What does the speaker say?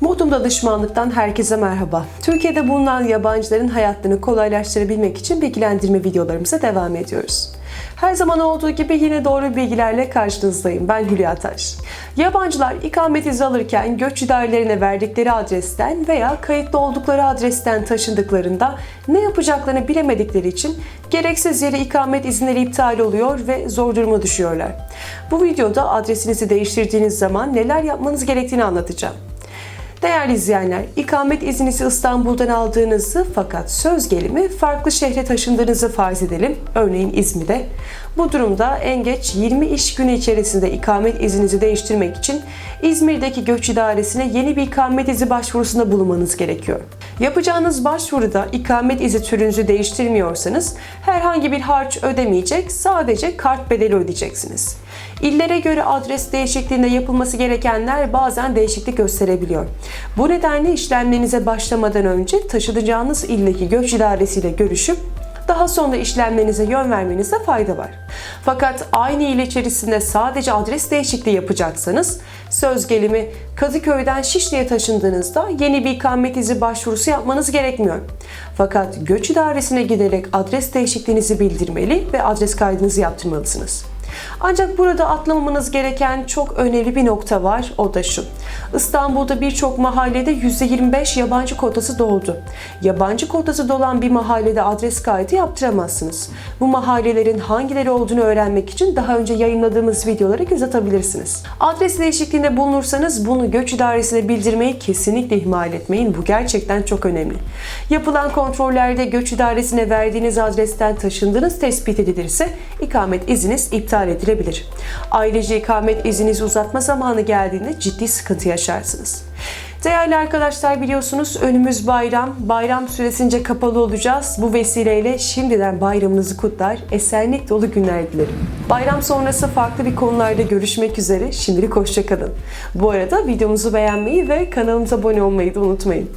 Modum danışmanlıktan herkese merhaba. Türkiye'de bulunan yabancıların hayatlarını kolaylaştırabilmek için bilgilendirme videolarımıza devam ediyoruz. Her zaman olduğu gibi yine doğru bilgilerle karşınızdayım. Ben Hülya Taş. Yabancılar ikamet izni alırken göç idarelerine verdikleri adresten veya kayıtlı oldukları adresten taşındıklarında ne yapacaklarını bilemedikleri için gereksiz yere ikamet izinleri iptal oluyor ve zor duruma düşüyorlar. Bu videoda adresinizi değiştirdiğiniz zaman neler yapmanız gerektiğini anlatacağım. Değerli izleyenler, ikamet izninizi İstanbul'dan aldığınızı fakat söz gelimi farklı şehre taşındığınızı farz edelim. Örneğin İzmir'de. Bu durumda en geç 20 iş günü içerisinde ikamet izninizi değiştirmek için İzmir'deki göç idaresine yeni bir ikamet izi başvurusunda bulunmanız gerekiyor. Yapacağınız başvuruda ikamet izi türünüzü değiştirmiyorsanız herhangi bir harç ödemeyecek, sadece kart bedeli ödeyeceksiniz. İllere göre adres değişikliğinde yapılması gerekenler bazen değişiklik gösterebiliyor. Bu nedenle işlemlerinize başlamadan önce taşınacağınız ildeki göç idaresiyle görüşüp daha sonra işlemlerinize yön vermenizde fayda var. Fakat aynı il içerisinde sadece adres değişikliği yapacaksanız söz gelimi Kadıköy'den Şişli'ye taşındığınızda yeni bir ikamet izi başvurusu yapmanız gerekmiyor. Fakat göç idaresine giderek adres değişikliğinizi bildirmeli ve adres kaydınızı yaptırmalısınız. Ancak burada atlamamanız gereken çok önemli bir nokta var. O da şu. İstanbul'da birçok mahallede %25 yabancı kotası doldu. Yabancı kotası dolan bir mahallede adres kaydı yaptıramazsınız. Bu mahallelerin hangileri olduğunu öğrenmek için daha önce yayınladığımız videolara göz atabilirsiniz. Adres değişikliğinde bulunursanız bunu göç idaresine bildirmeyi kesinlikle ihmal etmeyin. Bu gerçekten çok önemli. Yapılan kontrollerde göç idaresine verdiğiniz adresten taşındığınız tespit edilirse ikamet izniniz iptal edilebilir. Ayrıca ikamet izninizi uzatma zamanı geldiğinde ciddi sıkıntı yaşarsınız. Değerli arkadaşlar biliyorsunuz önümüz bayram. Bayram süresince kapalı olacağız. Bu vesileyle şimdiden bayramınızı kutlar, esenlik dolu günler dilerim. Bayram sonrası farklı bir konularda görüşmek üzere. Şimdilik hoşçakalın. Bu arada videomuzu beğenmeyi ve kanalımıza abone olmayı da unutmayın.